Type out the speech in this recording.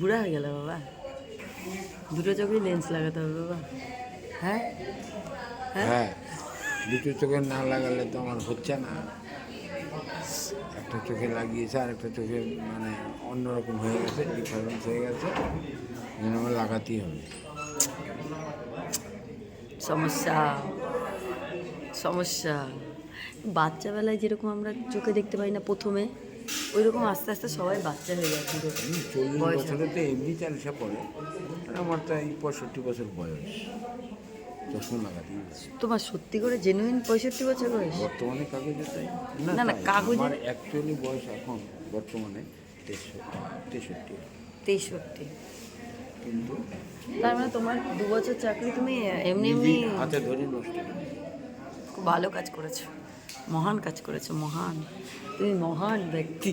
বুড়া হয়ে গেল বাবা। দুটো চোখে লেন্স লাগাতে হবে বাবা। হ্যাঁ? হ্যাঁ? হ্যাঁ? দুটো চোখে না লাগালে তো আমার হচ্ছে না। একটা চোখে লাগিয়েছে আর একটা চোখে মানে অন্যরকম হয়ে গেছে ডিফারেন্স হয়ে গেছে। আমার লাগাতেই হবে। সমস্যা। সমস্যা। বাচ্চাবেলায় যেরকম আমরা চোখে দেখতে পাই না প্রথমে ওই রকম আস্তে আস্তে সবাই বাচ্চা হয়ে আমি চল্লিশ বছরে তো এমনি চালিশা পড়ে। আমার তো এই পঁয়ষট্টি বছর বয়স। চশমা তোমার সত্যি করে জেনুইন পঁয়ষট্টি বছর বয়স? বর্তমানে কাগজে তাই না, না। কাগজে- আমার অ্যাকচুয়ালি বয়স এখন বর্তমানে তেষট্টি তেষট্টি। তেষট্টি। কিন্তু তার মানে তোমার দু বছর চাকরি তুমি এমনি এমনি হাতে ধরে নষ্ট খুব ভালো কাজ করেছ। মহান কাজ করেছ মহান। তুমি মহান ব্যক্তি।